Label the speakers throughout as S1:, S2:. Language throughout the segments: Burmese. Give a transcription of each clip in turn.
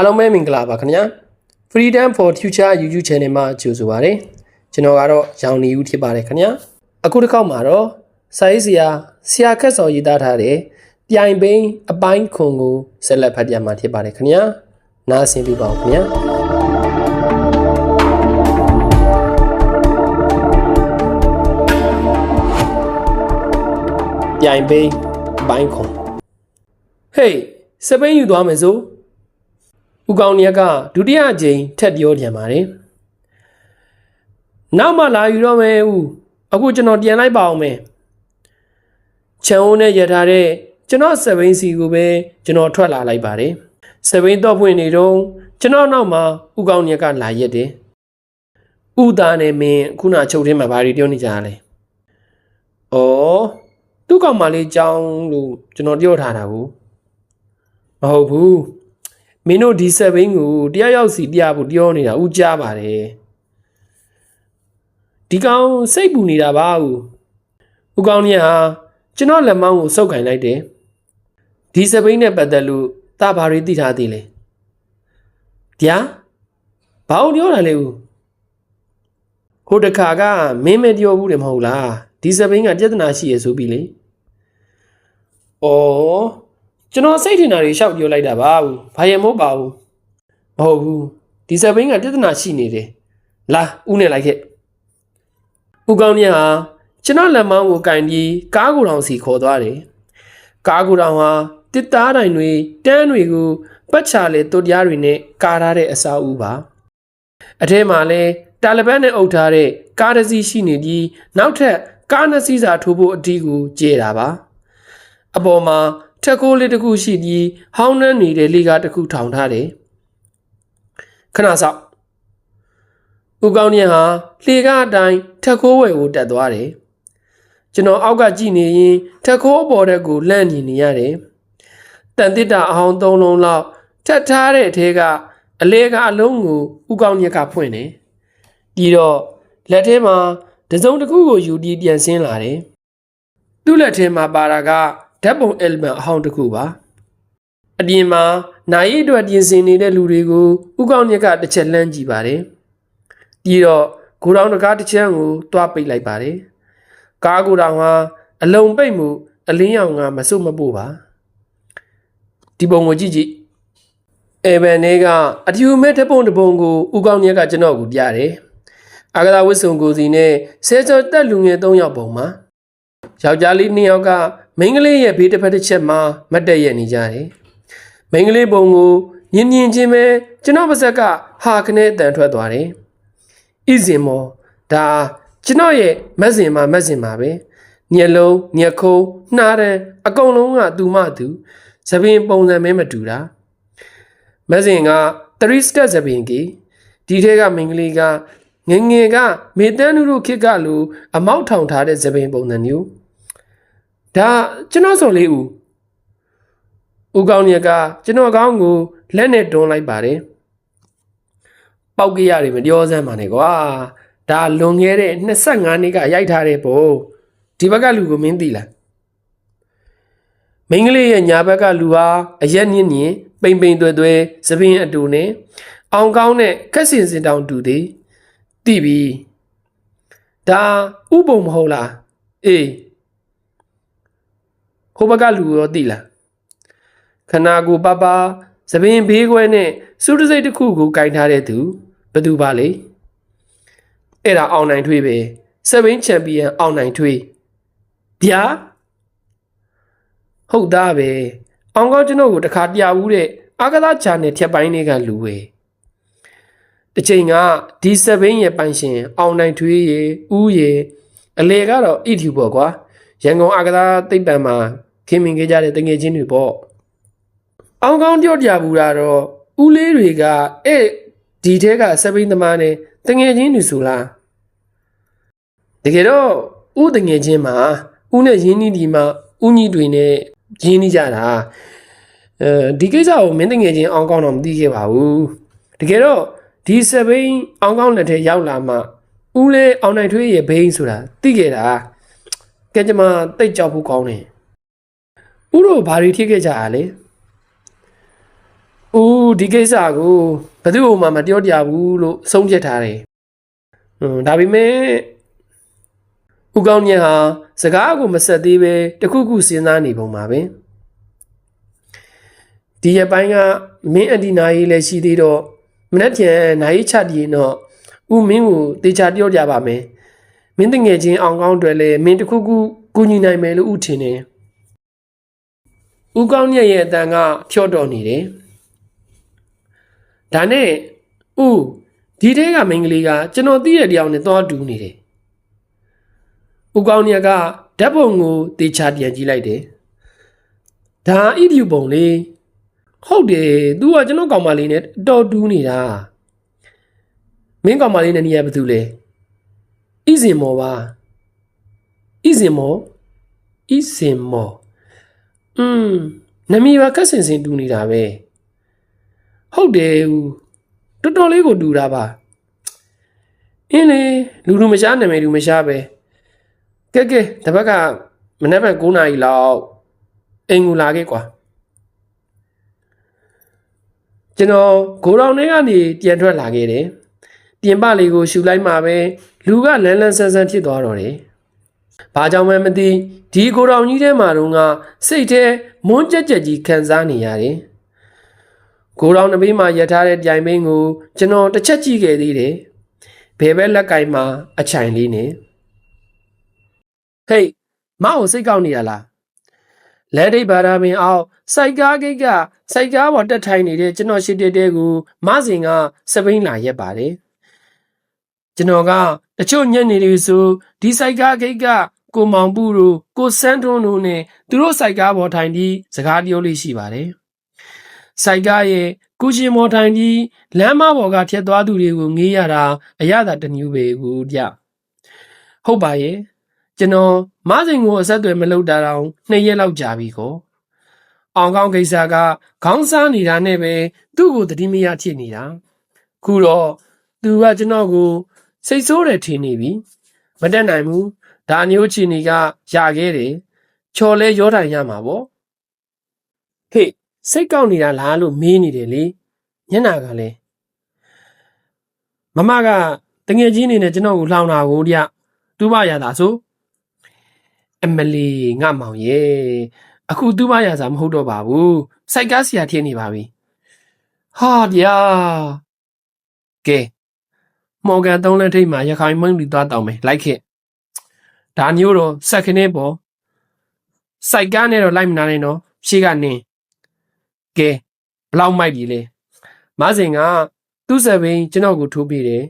S1: အားလုံးပဲမင်္ဂလာပါခင်ဗျာ Freedom for Future YouTube Channel မှာကြိုဆိုပါရစေကျွန်တော်ကတော့ရောင်နေဦးဖြစ်ပါတယ်ခင်ဗျာအခုတစ်ခေါက်မှာတော့စာရေးဆရာဆရာခက်စော်ရေးသားထားတဲ့ပြိုင်ပိန်းအပိုင်းခွန်ကိုဆက်လက်ဖတ်ပြမှာဖြစ်ပါတယ်ခင်ဗျာနားဆင်ပြပါဦးခင်ဗျာပြိုင်ပိန်းအပိုင်းခွန်ဟေးစပိန်ယူသွားမယ်စို့ ဦးကောင်းမြတ်ကဒုတိယအကြိမ်ထက်ပြောပြန်ပါတယ်။နောက်မှလာယူတော့မယ်ဦးအခုကျွန်တော်ပြန်လိုက်ပါအောင်မယ်။ချန်အိုးနဲ့ရထားတဲ့ကျွန်တော်စပိန်စီကိုပဲကျွန်တော်ထွက်လာလိုက်ပါတယ်။စပိန်တော့ဖွင့်နေတော့ကျွန်တော်နောက်မှာဦးကောင်းမြတ်ကလာရက်တယ်။ဦးသားနဲ့မင်းခုနချုပ်ထဲမှာဘာတွေပြောနေကြရလဲ။အော်သူ့ကောင်မလေးကြောင်းလို့ကျွန်တော်ပြောထားတာကိုမဟုတ်ဘူး။ မင်းတို့ဒီဆက်ဘင်းကိုတရားရောက်စီပြဖို့ပြောနေတာဥကြပါတယ်ဒီကောင်စိတ်ပူနေတာပါဦးဦးကောင်းကြီးဟာကျွန်တော်လက်မောင်းကိုစုပ်ကင်လိုက်တယ်ဒီဆက်ဘင်းနဲ့ပတ်သက်လို့တာဘာတွေသိထားသေးလဲဗျာဘာလို့ပြောတာလဲဦးဟိုတခါကမင်းမပြောဘူးတယ်မဟုတ်လားဒီဆက်ဘင်းကပြဿနာရှိရဆိုပြီလေဩ ကျွန်တော်စိတ်ထင်တာတွေရှောက်ပြောလိုက်တာပါဘူးဘာရမို့ပါဘူးမဟုတ်ဘူးဒီစပိန်ကပြဿနာရှိနေတယ်လာဦးနဲ့လိုက်ခဲ့ဦးကောင်းမြတ်ဟာကျွန်တော်လက်မောင်းကိုကင်ပြီးကားကိုယ်တော်စီခေါ်သွားတယ်ကားကိုယ်တော်ဟာတစ်သားတိုင်တွေတန်းတွေကိုပတ်ချလေတုတ်တရားတွေနဲ့ကာထားတဲ့အစာအုပ်ပါအထဲမှာလဲတာလီဘန်နဲ့အုပ်ထားတဲ့ကားတစ်စီးရှိနေပြီးနောက်ထပ်ကားနှစ်စီးစာထိုးဖို့အတီးကိုကျဲတာပါအပေါ်မှာ ထက်ခိုးလေးတစ်ခုရှိပြီးဟောင်းနှမ်းနေတဲ့လေကားတစ်ခုထောင်ထားတယ်ခဏဆောက်ဦးကောင်းမြတ်ဟာလေကားအတိုင်းထက်ခိုးဝယ်ကိုတက်သွားတယ်ကျွန်တော်အောက်ကကြည့်နေရင်ထက်ခိုးအပေါ်တက်ကိုလန့်နေနေရတယ်တန်တစ်တာအဟောင်းသုံးလုံးလောက်ထက်ထားတဲ့အထဲကအလဲကအလုံးကိုဦးကောင်းမြတ်ကဖွင့်တယ်ပြီးတော့လက်ထဲမှာတစုံတစ်ခုကိုယူပြီးပြန်ဆင်းလာတယ်သူ့လက်ထဲမှာပါတာက ဓာတ်ပုံ element အဟောင်းတစ်ခုပါအပြင်မှာနိုင်ရည်အတွက်ပြင်ဆင်နေတဲ့လူတွေကိုဥကောင်းမြက်ကတစ်ချက်လှမ်းကြည့်ပါတယ်ပြီးတော့ဂိုဒေါင်တကားတစ်ချမ်းကိုတွားပိတ်လိုက်ပါတယ်ကားဂိုဒေါင်ဟာအလုံပိတ်မှုအလင်းရောင်ကမစွတ်မပို့ပါဒီပုံကိုကြည့်ကြည့်အေဗန်နေကအထူးမဲ့ဓာတ်ပုံတစ်ပုံကိုဥကောင်းမြက်ကကျွန်တော်ကိုပြတယ်အာဂသာဝစ်စုံကိုစီနဲ့ဆဲချောတက်လူငယ်၃ယောက်ပုံမှာယောက်ျားလေးနှစ်ယောက်က မိန်းကလေးရဲ့ဘေးတစ်ဖက်တစ်ချက်မှာမတ်တက်ရက်နေကြတယ်။မိန်းကလေးပုံကိုမြင်မြင်ချင်းပဲကျွန်တော်ပါဇက်ကဟာခနဲ့တန်ထွက်သွားတယ်။ဤစင်မောဒါကျွန်တော်ရဲ့မက်စင်မှာမက်စင်မှာပဲ။ညက်လုံးညက်ခုံးနှားတယ်အကုန်လုံးကသူမသူသပင်ပုံစံမဲမတူတာ။မက်စင်က3 step သပင်ကြီးဒီထဲကမိန်းကလေးကငယ်ငယ်ကမေတန်းနုတို့ခစ်ကလိုအမောက်ထောင်ထားတဲ့သပင်ပုံစံမျိုး ဒါကျွန်တော်ဆိုလေးဦးဦးကောင်းရကကျွန်တော်ကောင်းကိုလက်နဲ့တွန်းလိုက်ပါတယ်ပောက်ကြရတယ်မပြောစမ်းပါနဲ့ကွာဒါလွန်ခဲ့တဲ့25နှစ်ကရိုက်ထားတဲ့ပုံဒီဘက်ကလူကိုမင်းသိလားမိန်းကလေးရဲ့ညာဘက်ကလူဟာအရက်ညင်းညင်းပိန်ပိန်သွဲသွဲသပင်းအတူနဲ့အောင်ကောင်းနဲ့ခက်စင်စင်တောင်တူသေးသိပြီဒါဥပုံမဟုတ်လားအေး ဟိုဘက်ကလူရောသိလားခနာကိုပပသပင်ဘေးခွဲနဲ့စုတစိတ်တစ်ခုကိုကင်ထားတဲ့သူဘယ်သူပါလဲအဲ့ဒါအောင်နိုင်ထွေးပဲဆပင်းချန်ပီယံအောင်နိုင်ထွေးဗျာဟုတ်သားပဲအောင်ကောင်းကျွန်တော်ကိုတခါပြဘူးတဲ့အာကသာချာနဲ့ထက်ပိုင်းတွေကလူပဲတစ်ချိန်ကဒီဆပင်းရဲ့ပိုင်ရှင်အောင်နိုင်ထွေးရေဦးရေအလေကတော့ဣထူပေါ့ကွာရန်ကုန်အာကစားသိပ္ပံမှာ ခင်မင်ခဲ့ကြတဲ့တငယ်ချင်းတွေပေါ့အောင်ကောင်းပြော့ကြဘူးတာတော့ဦးလေးတွေကအဲ့ဒီထဲကစပိန်သမားနဲ့တငယ်ချင်းတွေဆိုလားတကယ်တော့ဦးတငယ်ချင်းမှာဦးနဲ့ရင်းနှီးဒီမှာဦးညီတွေနဲ့ရင်းနှီးကြတာအဲဒီကိစ္စကိုမင်းတငယ်ချင်းအောင်ကောင်းတော့မသိခဲ့ပါဘူးတကယ်တော့ဒီစပိန်အောင်ကောင်းလက်ထဲရောက်လာမှဦးလေးအောင်နိုင်ထွေးရဲ့ဘိန်းဆိုတာသိခဲ့တာကဲကြမတိတ်ကြောက်ဖို့ကောင်းတယ် ဥတို့ဘာတွေထိခဲ့ကြတာလဲ။ဦးဒီကိစ္စကိုဘယ်သူမှမပြောကြဘူးလို့ဆုံးဖြတ်ထားတယ်။ဟွန်းဒါပေမဲ့ဦးကောင်းမြတ်ဟာစကားကိုမဆက်သေးပဲတခုခုစဉ်းစားနေပုံပါပဲ။ဒီရပိုင်းကမင်းအဒီနာကြီးလည်းရှိသေးတော့မနေ့ကျန်နိုင်ချတည်ရင်တော့ဦးမင်းကိုတေချာပြောကြပါမယ်။မင်းတငယ်ချင်းအောင်ကောင်းတွေလည်းမင်းတခုခုကူညီနိုင်မယ်လို့ဦးထင်တယ်။ ဦးကောင်းမြတ်ရဲ့အတန်ကဖြော့တော်နေတယ်။ဒါနဲ့ဦးဒီတဲကမိန်းကလေးကကျွန်တော်သိတဲ့တရားနဲ့သွားတူနေတယ်။ဦးကောင်းမြတ်ကဓာတ်ပုံကိုတေချာပြန်ကြည့်လိုက်တယ်။ဒါဣဒီယပုံလေးဟုတ်တယ် तू ကကျွန်တော်ကောင်မလေးနဲ့အတော်တူးနေတာမင်းကောင်မလေးနဲ့နေရဘာတူလဲဣဇင်မောပါဣဇင်မောဣဇင်မော อืมနမီပါကတ်စင်စင်တူနေတာပဲဟုတ်တယ်ဦးတော်တော်လေးကိုတူတာပါအင်းလေလူလူမရှားနာမည်လူမရှားပဲကဲကဲတပတ်ကမနေ့က9နာရီလောက်အိမ်ကိုလာခဲ့ကွာကျွန်တော်ဂိုရောင်ထဲကနေပြန်ထွက်လာခဲ့တယ်။ပြင်ပလေးကိုရှူလိုက်မှပဲလူကလန်းလန်းဆန်းဆန်းဖြစ်သွားတော့တယ်။ ဘာကြောင့်မှမသိဒီဂိုရောင်ကြီးထဲမှာတော့ကစိတ်ထဲမွန်းကြက်ကြက်ကြီးခံစားနေရတယ်။ဂိုရောင်တစ်ပေးမှာရထားတဲ့ပြိုင်ပင်းကိုကျွန်တော်တစ်ချက်ကြည့်ခဲ့သေးတယ်။ဘယ်ဘက်လက်ကင်မှာအချိုင်လေးနဲ့ဟေးမအောင်စိတ်ကောက်နေရလားလက်ဒိတ်ဘာသာပင်အောင်စိုက်ကားကိတ်ကစိုက်ကားပေါ်တက်ထိုင်နေတဲ့ကျွန်တော်ရှိတဲ့တဲကိုမဆင်ကစပိန်လာရက်ပါတယ် ကျွန်တော်ကတချို့ညနေတွေဆိုဒီစိုက်ကားကိတ်ကကိုမောင်ပူတို့ကိုစန်းထွန်းတို့နဲ့သူတို့စိုက်ကားပေါ်ထိုင်ပြီးစကားပြောလေးရှိပါတယ်စိုက်ကားရဲ့ကုရှင်မော်ထိုင်ပြီးလမ်းမပေါ်ကဖြတ်သွားသူတွေကိုငေးရတာအရသာတမျိုးပဲကူကြဟုတ်ပါရဲ့ကျွန်တော်မဆင်ကိုအဆက်အသွယ်မလုပ်တာတော့နှစ်ရက်လောက်ကြာပြီကိုအောင်ကောင်းကိစ္စကခေါင်းစားနေတာနဲ့ပဲသူ့ကိုတတိမရဖြစ်နေတာခုတော့သူကကျွန်တော်ကို စိတ်ဆိုးတယ်ထင်နေပြီမတက်နိုင်ဘူးဒါမျိုးချီနေကရခဲ့တယ်ချော်လဲရောတိုင်ရမှာပေါ့ဟေ့စိတ်ကောက်နေတာလားလို့မေးနေတယ်လေညနာကလည်းမမကတငယ်ချင်းနေနဲ့ကျွန်တော်ကိုလှောင်တာကိုတည်းတူပါရတာဆိုအမလီငါမောင်ရဲ့အခုသူမရစာမဟုတ်တော့ပါဘူးစိုက်ကားဆရာထင်းနေပါပြီဟာဗျာကဲ မော်ဂန်သုံးလက်ထိတ်မှာရခိုင်မုန်းလူသွားတောင်းမယ်လိုက်ခဲ့ဒါမျိုးတော့စက်ခင်းပေါ်စိုက်ကားနဲ့တော့လိုက်မနာနဲ့နော်ရှေ့ကနင်းကဲဘလောက်မိုက်ပြီလဲမဆင်ကသူ့စပိန်ကျွန်တော်ကိုထိုးပေးတယ်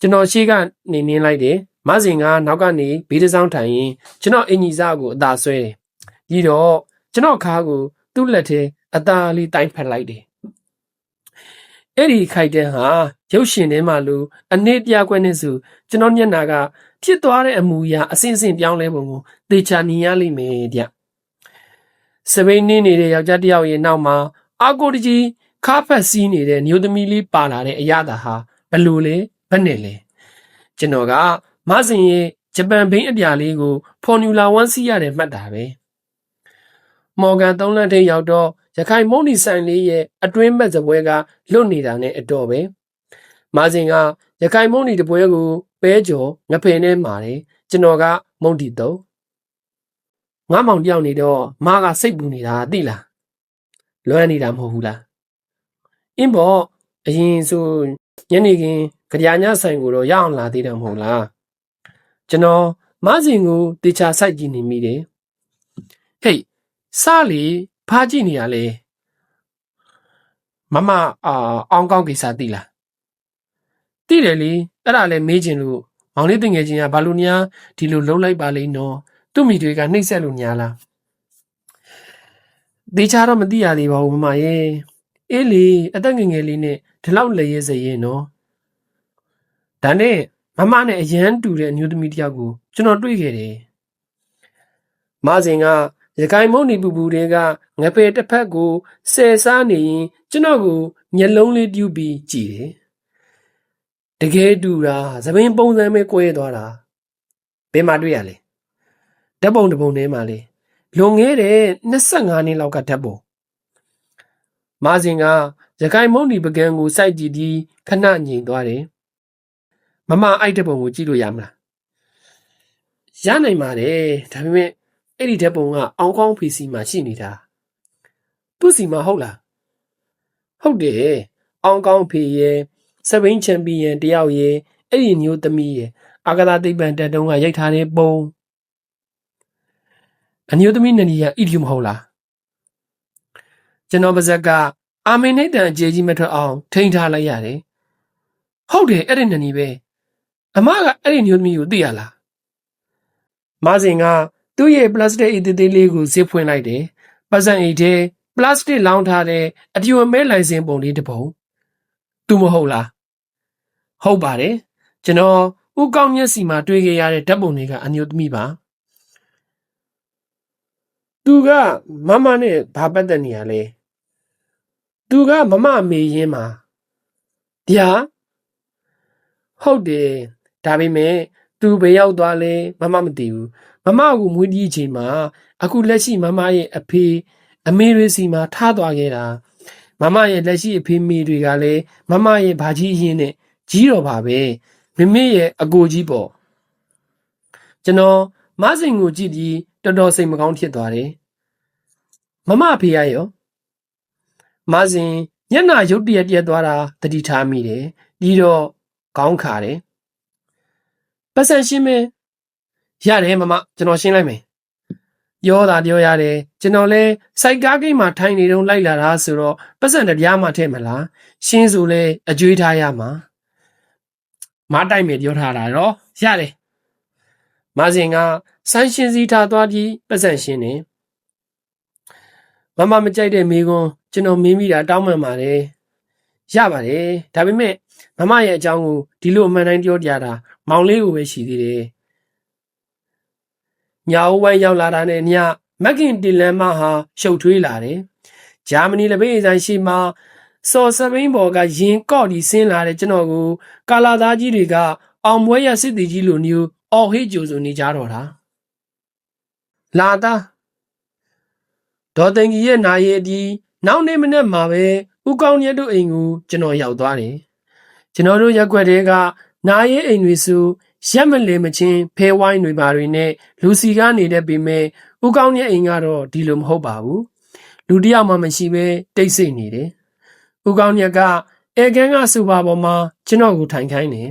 S1: ကျွန်တော်ရှေ့ကနေနင်းလိုက်တယ်မဆင်ကနောက်ကနေဘေးတစ်စောင်းထိုင်ရင်ကျွန်တော်အင်ကြီးစားကိုအသာဆွဲတယ်။ပြီးတော့ကျွန်တော်ခါကိုသူ့လက်ထဲအသာလေးတိုင်းဖက်လိုက်တယ်။ အဲ့ဒီခိုက်တဲ့ဟာရုပ်ရှင်ထဲမှာလို့အနေပြကွက်နေစုကျွန်တော်မျက်နာကဖြစ်သွားတဲ့အမူအရာအစင်စင်ပြောင်းလဲပုံကိုသေချာမြင်ရလိမ့်မယ်ဗျ။စပိန်နေနေတဲ့ယောက်ျားတစ်ယောက်ရဲ့နောက်မှာအာကိုတကြီးခါဖက်စီးနေတဲ့မျိုးသမီးလေးပါလာတဲ့အရာသာဟာဘလို့လဲဘယ်နဲ့လဲကျွန်တော်ကမဆင်ရဲ့ဂျပန်ဘိန်းအပြာလေးကိုဖော်နျူလာ1စီးရတယ်မှတ်တာပဲမော်ဂန်သုံးလက်ထိပ်ရောက်တော့ ရခိုင်မုန်နီဆိုင်လေးရဲ့အတွင်းဘက်စပွဲကလွတ်နေတာနဲ့အတော်ပဲမဆင်ကရခိုင်မုန်နီတပွဲကိုပဲကြော်ငဖယ်နဲ့မာတယ်ကျွန်တော်ကမုန်တီတော့ငါမောင်တယောက်နေတော့မားကစိတ်ပူနေတာသိလားလွမ်းနေတာမဟုတ်ဘူးလားအင်းပေါ့အရင်ဆိုညနေခင်းကြညဆိုင်ကိုတော့ရအောင်လာသေးတယ်မဟုတ်လားကျွန်တော်မဆင်ကိုတေချာစိုက်ကြည့်နေမိတယ်ဟေးစလီ ဖားကြည့်နေရလေမမအာအောင်ကောင်းကိစ္စသိလားသိတယ်လေအဲ့ဒါလည်းမေးချင်လို့မောင်လေးတင်ငယ်ချင်းကဘာလို့ညာဒီလိုလှုပ်လိုက်ပါလိမ့်နော်သူ့မိတွေကနှိမ့်ဆက်လို့ညာလားတေချာတော့မသိရသေးပါဘူးမမရဲ့အေးလေအသက်ငယ်ငယ်လေးနဲ့ဒီလောက်လည်းရဲစရင်နော်ဒါနဲ့မမနဲ့အရန်တူတဲ့အမျိုးသမီးတစ်ယောက်ကိုကျွန်တော်တွေ့ခဲ့တယ်။မဆင်က ရခိုင်မုံနေပူပူတွေကငပယ်တစ်ဖက်ကိုဆယ်စားနေရင်ကျွန်တော်ကိုမျက်လုံးလေးပြူပြီးကြည်တယ်။တကယ်တူတာသပင်းပုံစံပဲကွဲသွားတာ။ဘယ်မှာတွေ့ရလဲ။ဓာတ်ပုံတစ်ပုံထဲမှာလေလွန်ခဲ့တဲ့25နှစ်လောက်ကဓာတ်ပုံမာစင်ကရခိုင်မုံဒီပကံကိုစိုက်ကြည့်ပြီးခဏငြိမ်သွားတယ်မမအိုက်တဲ့ပုံကိုကြည့်လို့ရမလားရနိုင်ပါတယ်ဒါပေမဲ့ အဲ့ဒီတဲ့ပုံကအောင်ကောင်းဖီစီမှာရှိနေတာသူ့စီမှာဟုတ်လားဟုတ်တယ်အောင်ကောင်းဖီရဲ့စပိန်ချန်ပီယံတယောက်ရဲ့အဲ့ဒီမျိုးသမီးရဲ့အာဂသာသိပ္ပံတက်တုံးကရိုက်ထားတဲ့ပုံအမျိုးသမီးနန္ဒီယာအီဒီယိုမဟုတ်လားကျွန်တော်ပါဇက်ကအာမင်နေတန်အကျေကြီးမထွက်အောင် ထိန်းထားလိုက်ရတယ်ဟုတ်တယ်အဲ့ဒီနန္ဒီပဲအမကအဲ့ဒီမျိုးသမီးကိုသိရလားမာစင်က သူ့ရဲ့ပလတ်စတစ်အီသေးသေးလေးကိုဇစ်ဖွင့်လိုက်တယ်ပတ်စံအိတ်ထဲပလတ်စတစ်လောင်းထားတဲ့အပြူအမဲလိုင်စင်ပုံလေးတစ်ပုံသူမဟုတ်လားဟုတ်ပါတယ်ကျွန်တော်ဥကောင်းမျက်စီမှာတွေ့ခဲ့ရတဲ့ဓာတ်ပုံတွေကအမျိုးသမီးပါသူကမမနဲ့ဘာပတ်သက်နေရလဲသူကမမအမေရင်းမှာဗျာဟုတ်တယ်ဒါပေမဲ့သူဘယ်ရောက်သွားလဲမမမသိဘူး မမကမွေးတီးချိန်မှာအခုလက်ရှိမမရဲ့အဖေအမေတွေစီမှာထားသွားခဲ့တာမမရဲ့လက်ရှိအဖေမေတွေကလည်းမမရဲ့ဘာကြီးရင်းနဲ့ကြီးတော်ပါပဲမမေရဲ့အကိုကြီးပေါ့ကျွန်တော်မဆင်ကိုကြည့်ပြီးတော်တော်စိတ်မကောင်းဖြစ်သွားတယ်မမအဖေရရောမဆင်ညနာရုတ်တရက်တရက်သွားတာတတိထားမိတယ်ပြီးတော့ခေါင်းခါတယ်ပတ်စံရှင်းမဲ ရတယ်မမကျွန်တော်ရှင်းလိုက်မယ်ပြောတာပြောရတယ်ကျွန်တော်လဲစိုက်ကားကိန်းမှာထိုင်နေတော့လိုက်လာတာဆိုတော့ပတ်စံတရားမှထည့်မလားရှင်းဆိုလဲအကျွေးထားရမှာမတိုက်မယ်ပြောထားတာတော့ရတယ်မစင်ကဆန်းရှင်းစီထားသွားပြီးပတ်စံရှင်းနေမမမကြိုက်တဲ့မိကွန်းကျွန်တော်မင်းမိတာတောင်းပန်ပါတယ်ရပါတယ်ဒါပေမဲ့မမရဲ့အကြောင်းကိုဒီလိုအမှန်တိုင်းပြောပြတာမောင်လေးကိုပဲရှိသေးတယ် ညာဦးဝိုင်းရောက်လာတာနဲ့ညမက်ကင်တီလန်မဟာရှုပ်ထွေးလာတယ်ဂျာမနီလက်ဘေးဆိုင်ရှိမှာစော်စပိန်ဘော်ကရင်ကော့ဒီဆင်းလာတဲ့ကျွန်တော်ကိုကာလာသားကြီးတွေကအောင်ပွဲရစစ်တီကြီးလိုမျိုးအော်ဟေးကြိုဆိုနေကြတော့တာလာသားဒေါ်တင်ကြီးရဲ့နာရီအဒီနောက်နေ့မနေ့မှာပဲဥကောင်းရက်တို့အိမ်ကိုကျွန်တော်ရောက်သွားတယ်ကျွန်တော်တို့ရက်ွက်တွေကနာရီအိမ်တွေစု ရက်မလဲမချင်းဖဲဝိုင်းတွေပါတွေနဲ့လူစီကားနေတဲ့ပေမဲ့ဥကောင်းရဲ့အိမ်ကတော့ဒီလိုမဟုတ်ပါဘူးလူတယောက်မှမရှိပဲတိတ်ဆိတ်နေတယ်ဥကောင်းညက်ကအဲကန်းကစူပါပေါ်မှာကျွန်တော်ကိုထိုင်ခိုင်းတယ်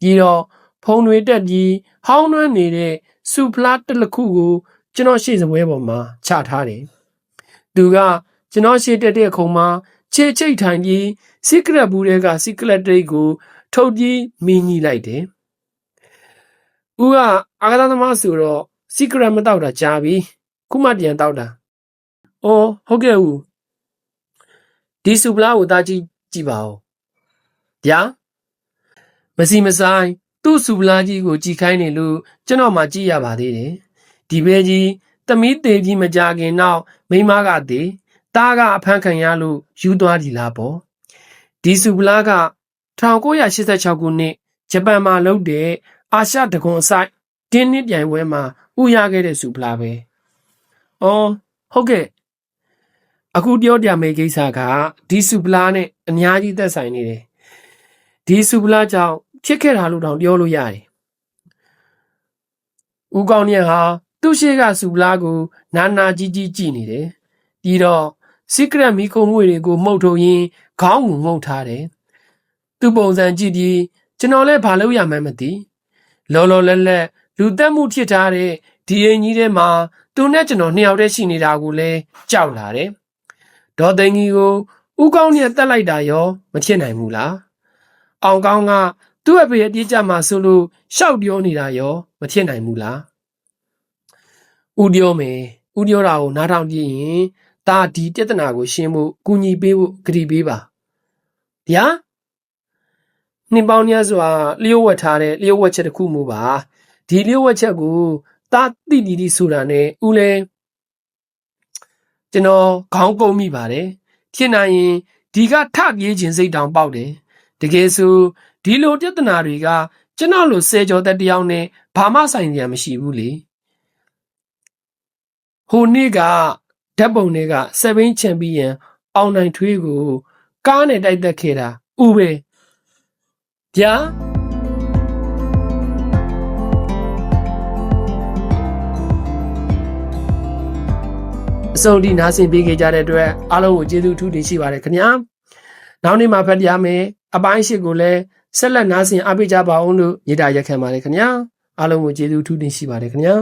S1: ပြီးတော့ဖုံတွေတက်ပြီးဟောင်းနှွမ်းနေတဲ့စူဖလားတစ်လခုကို ကျွန်တော်ရှေ့စပွဲပေါ်မှာချထားတယ်သူကကျွန်တော်ရှေ့တက်တဲ့ခုံမှာခြေချိတ်ထိုင်ပြီးစီကရက်ဘူးတွေကစီကရက်တိတ်ကို ထုတ်ပြီးမင်းကြီးလိုက်တယ်။ ဦးကအာဂါသမားဆိုတော့စီကရက်မတောက်တာကြာပြီ။ခုမှပြန်တောက်တာ။အော်ဟုတ်ကဲ့ဦး။ဒီစူပလာကိုတာကြည့်ကြည့်ပါဦး။ဗျာမစီမဆိုင်သူ့စူပလာကြီးကိုကြည်ခိုင်းနေလို့ကျွန်တော်မှကြည့်ရပါသေးတယ်။ဒီဘဲကြီးသမီးသေးကြီးမကြခင်နောက်မိမကသေးတားကအဖမ်းခံရလို့ယူသွားပြီလားပေါ့ဒီစုပလာက1986ခုနှစ်ဂျပန်မှာလုပ်တဲ့ အာရှတကွန်အဆိုင်တင်းနစ်ပြိုင်ပွဲမှာဥရခဲ့တဲ့စုပလာပဲ။အော်ဟုတ်ကဲ့အခုပြောပြမယ့်ကိစ္စကဒီစုပလာနဲ့အများကြီးသက်ဆိုင်နေတယ်။ဒီစုပလာကြောင့်ဖြစ်ခဲ့တာလို့တောင်ပြောလို့ရတယ်။ဦးကောင်းမြတ်ဟာသူ့ရှိကစုပလာကိုနာနာကြီးကြီးကြည့်နေတယ်။ပြီးတော့ secret မီခုံမွေတွေကိုမှုတ်ထုတ်ရင်းခေါင်းကိုငုံထားတယ်။သူ့ပုံစံကြည့်ပြီးကျွန်တော်လည်းဘာလုပ်ရမှန်းမသိ။ လောလောလတ်လတ်လူတက်မှုဖြစ်ထားတဲ့ဒီအိမ်ကြီးထဲမှာသူနဲ့ကျွန်တော်နှစ်ယောက်တည်းရှိနေတာကိုလည်းကြောက်လာတယ်။ဒေါ်သိန်းကြီးကိုဥကောင်းနဲ့တက်လိုက်တာရောမဖြစ်နိုင်ဘူးလား။အောင်ကောင်းကသူ့အဖေရဲ့ပြေးကြမှာဆိုလို့ရှောက်ပြောနေတာရောမဖြစ်နိုင်ဘူးလား။ဦးပြောမယ်။ဦးပြောတာကိုနားထောင်ကြည့်ရင်ဒါဒီပြဿနာကိုရှင်းဖို့ကူညီပေးဖို့ကြည်ပေးပါဗျာ နှင်းပေါင်းများစွာလျှို့ဝှက်ထားတဲ့လျှို့ဝှက်ချက်တစ်ခုမျိုးပါဒီလျှို့ဝှက်ချက်ကိုသာတိတီတီဆိုတာနဲ့ဦးလဲကျွန်တော်ခေါင်းကုန်မိပါတယ်ဖြစ်နိုင်ရင်ဒီကထပြေးခြင်းစိတ်တောင်ပေါက်တယ်တကယ်ဆိုဒီလိုပြဿနာတွေကကျွန်တော်လိုဆယ်ကျော်သက်တယောက်နဲ့ဘာမှဆိုင်ကြမရှိဘူးလေဟိုနေ့ကဓာတ်ပုံတွေက7ချန်ပီယံအောင်နိုင်ထွေးကိုကားနဲ့တိုက်သက်ခဲ့တာဦးပဲ ဗျာအစုံဒီနားဆင်ပေးခဲ့ကြတဲ့အတွက်အားလုံးကိုကျေးဇူးအထူးတင်ရှိပါတယ်ခင်ဗျာနောက်နေ့မှာဖတ်ပြမယ်အပိုင်းရှိကိုလည်းဆက်လက်နားဆင်အားပေးကြပါအောင်လို့ညတာရက်ခံပါတယ်ခင်ဗျာအားလုံးကိုကျေးဇူးအထူးတင်ရှိပါတယ်ခင်ဗျာ